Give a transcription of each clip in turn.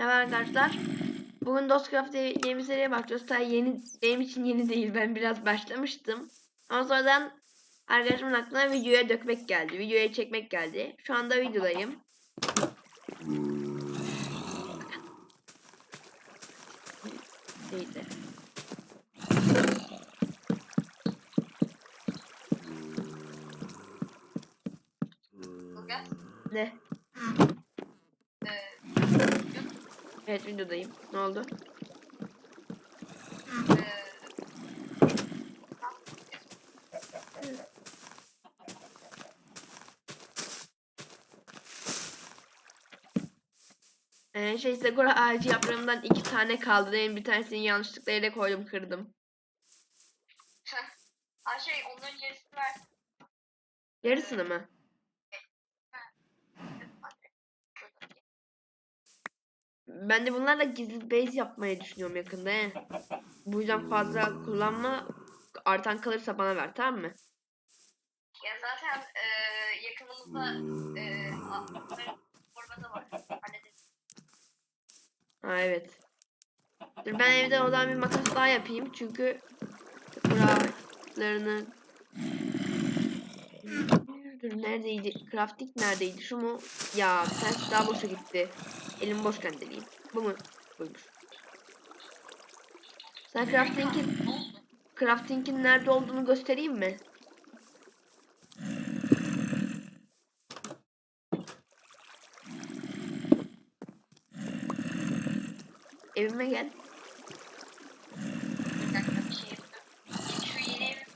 Merhaba arkadaşlar. Bugün Dostcraft yeni bir seriye başlıyoruz. Tabii yeni, benim için yeni değil. Ben biraz başlamıştım. Ama sonradan arkadaşımın aklına videoya dökmek geldi. Videoya çekmek geldi. Şu anda videodayım. Ilgaz, Ne? e, Evet videodayım. Ne oldu? Ee, şey Sakura ağacı yaprağımdan iki tane kaldı. Benim bir tanesini yanlışlıkla yere koydum kırdım. ha şey onların yarısını ver. Yarısını mı? Ben de bunlarla gizli base yapmayı düşünüyorum yakında. He. Bu yüzden fazla kullanma. Artan kalırsa bana ver tamam mı? Ya zaten e, yakınımızda e, formada var. Hallederiz. Ha evet. Dur ben evde o zaman bir makas daha yapayım. Çünkü kurallarını Dur neredeydi? Crafting neredeydi? Şu mu? Ya tanesi daha boşa gitti. Elim boşken deneyeyim. Bu mu? Sen crafting'in crafting'in nerede olduğunu göstereyim mi? Evime gel. Bir dakika bir şey yapıyorum. Şu yeni evim.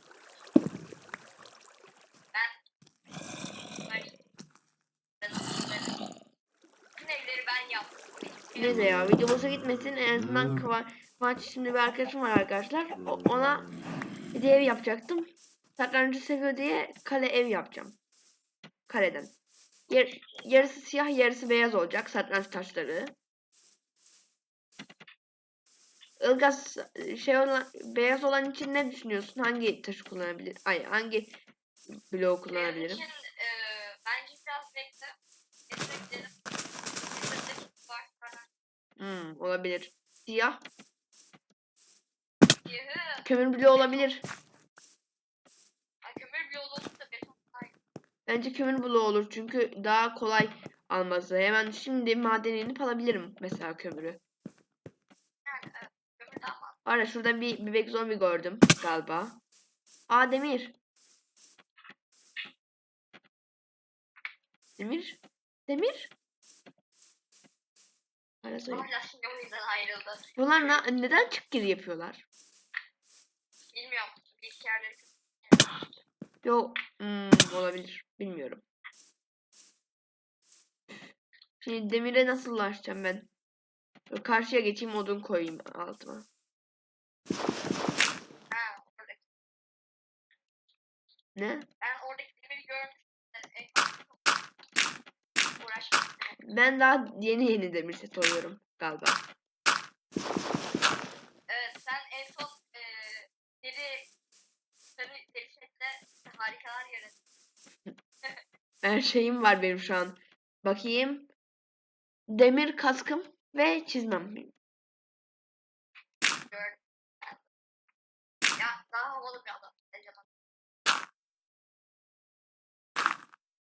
Ben ben ben ben bütün evleri ben yaptım. Neyse ya video boşa gitmesin. En azından Kıva- Kıvanç isimli bir arkadaşım var arkadaşlar. O- ona bir de ev yapacaktım. Satrancı seviyor diye kale ev yapacağım. Kaleden. Yar- yarısı siyah yarısı beyaz olacak satranç taşları. Ilgaz şey olan beyaz olan için ne düşünüyorsun? Hangi taşı kullanabilir? Ay hangi bloğu kullanabilirim? İçin e, bence biraz bekle. Desteklerim. Desteklerim var falan. Hmm, olabilir. Siyah kömür bloğu olabilir. Ha, kömür beton. Bence kömür bloğu olur çünkü daha kolay alması. Hemen şimdi madene inip alabilirim mesela kömürü. Yani evet, kömür daha mantıklı. Var ya şurada bir bebek zombi gördüm galiba. Aa demir. Demir. Demir. Söyleyeyim. Ama şimdi o yüzden ayrıldı. Bunlar na- neden çık gir yapıyorlar? Bilmiyorum. Bilgisayarları Yo hmm, olabilir. Bilmiyorum. Şimdi demire nasıl ulaşacağım ben? Dur, karşıya geçeyim odun koyayım altıma. Ha. Ne? Ben Ben daha yeni yeni demir set oluyorum galiba. Evet, sen en son e, deri sarı deri setle harikalar yarattın. Her şeyim var benim şu an. Bakayım. Demir kaskım ve çizmem. Ya daha havalı bir adam. Eleman.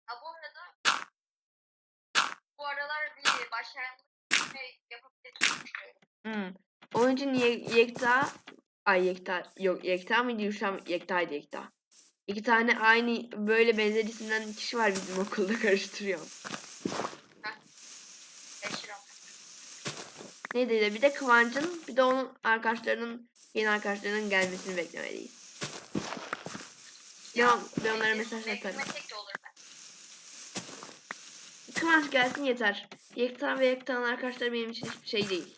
Ha bu arada bu aralar bir başlangıç şey yapabiliriz. Hmm. Onun için Ye- Yekta Ay Yekta yok Yekta mıydı Yuşa Yekta'ydı Yekta. İki tane aynı böyle benzer isimden kişi var bizim okulda lira. Neydi de bir de Kıvanç'ın bir de onun arkadaşlarının yeni arkadaşlarının gelmesini beklemeliyiz. Ya, ben onlara mesaj atarım. Ben. Kıvanç gelsin yeter. Yekta ve Yekta'nın arkadaşları benim için hiçbir şey değil.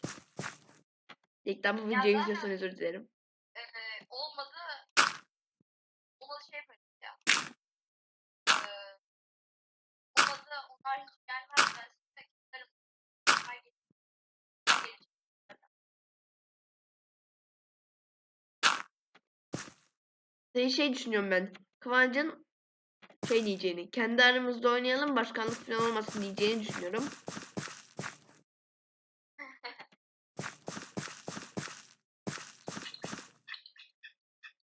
Yekta bu videoyu izliyorsan özür dilerim. Ee, olmadı olmadı şey ya. Ee, olmadı onlar hiç gelmez. Ben size giderim. Şey, şey düşünüyorum ben. Kıvancın şey diyeceğini, kendi aramızda oynayalım başkanlık falan olmasın diyeceğini düşünüyorum.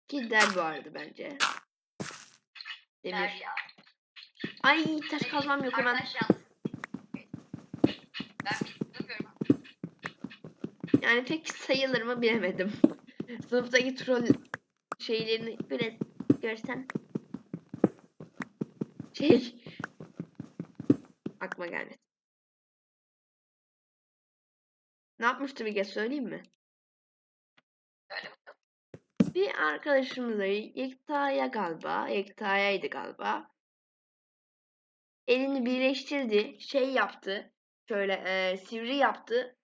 Gider bu arada bence. Demir. Ay taş kazmam yok hemen. Yani pek sayılır mı bilemedim. Sınıftaki troll şeylerini böyle görsem şey. Aklıma gelmedi. Ne yapmıştı bir kez söyleyeyim mi? Bir arkadaşımıza Yekta'ya galiba, Yekta'yaydı galiba. Elini birleştirdi, şey yaptı. Şöyle eee, sivri yaptı.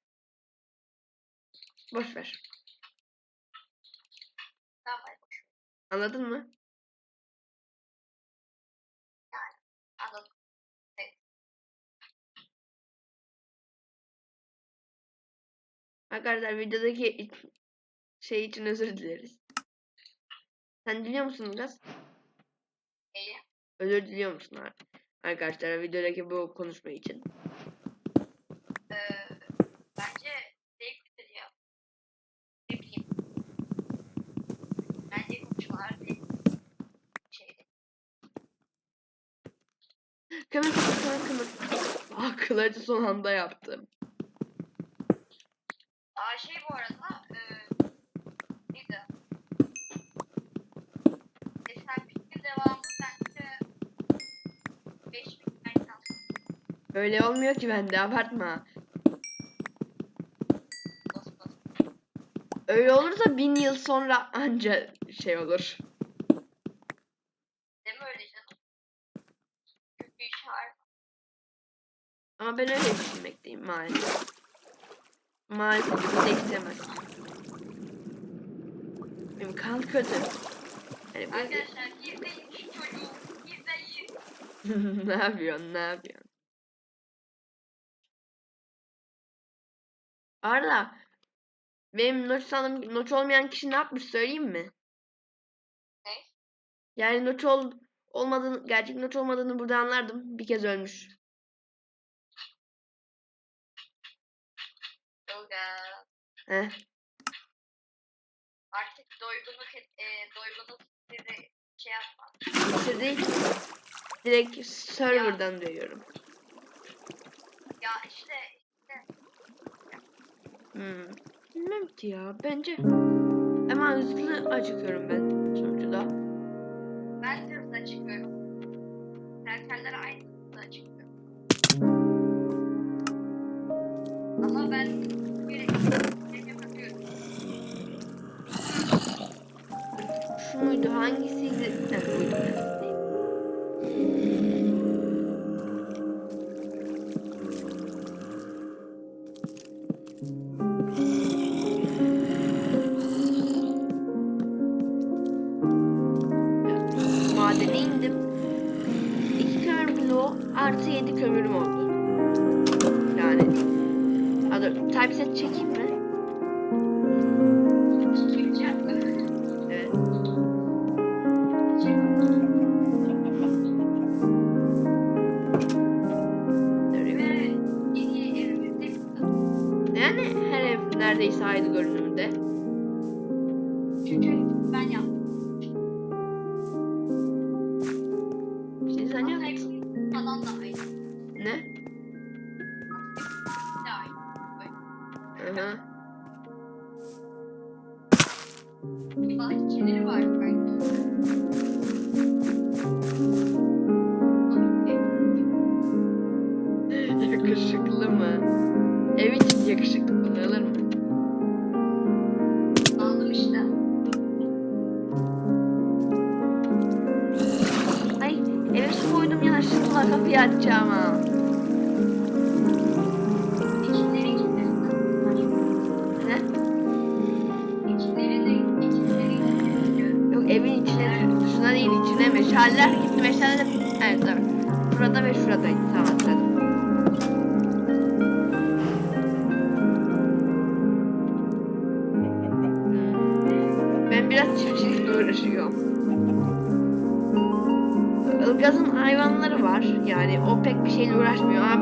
Boş. ver. Anladın mı? Arkadaşlar videodaki şey için özür dileriz. Sen diliyor musun Ilgaz? İyi. Özür diliyor musun ar- arkadaşlar videodaki bu konuşma için? Ee, bence zevklidir ya. Ne bileyim. Bence konuşmalar değil. Kömür kömür. Ah kılıcı son anda yaptım. Aa şey bu arada e, neydi? Desem fikrin devamı bence 5000 like'tan Öyle olmuyor ki bende abartma. Öyle olursa bin yıl sonra anca şey olur. Mi öyle canım? Kötü işaret. Ama ben öyle düşünmekteyim maalesef. Maalesef kimse istemez. İmkan kötü. Yani Arkadaşlar izleyin şu çocuğu. İzleyin. ne yapıyorsun? Ne yapıyorsun? Arda, benim noç sanım noç olmayan kişi ne yapmış söyleyeyim mi? Ne? Yani noç ol olmadığını, gerçek noç olmadığını burada anlardım. Bir kez ölmüş. Ilgaz. Heh. Artık doygunluk, e, doygunluk sizi şey yapma. Bitirdik. Direkt serverdan diyorum. Ya işte Hmm. Bilmem ki ya. Bence hemen hızlı acıkıyorum ben sonuçta. ben de hızla çıkıyorum. Karakterler aynı hızla çıkıyor. Ama ben bir bir yapıyorum. Şu muydu? Hangisiydi? Ha, buydu. Artı yedi kömürüm oldu. Yani. Dur, typeset çekeyim mi? Evet. Yani her ev neredeyse aynı görünümde. çünkü Bahçeleri var belki. Yakışıklı mı? Ev için yakışıklı kullanılır mı? Aldım işte. Ay eve su koydum yanlışlıkla kapıyı açacağım ha. İçine meşaleler gitti meşaleler. Evet evet. Burada ve şuradaydı tamam. Hmm. Ben biraz çiftçilikle uğraşıyorum. Ilgaz'ın hayvanları var. Yani o pek bir şeyle uğraşmıyor inekten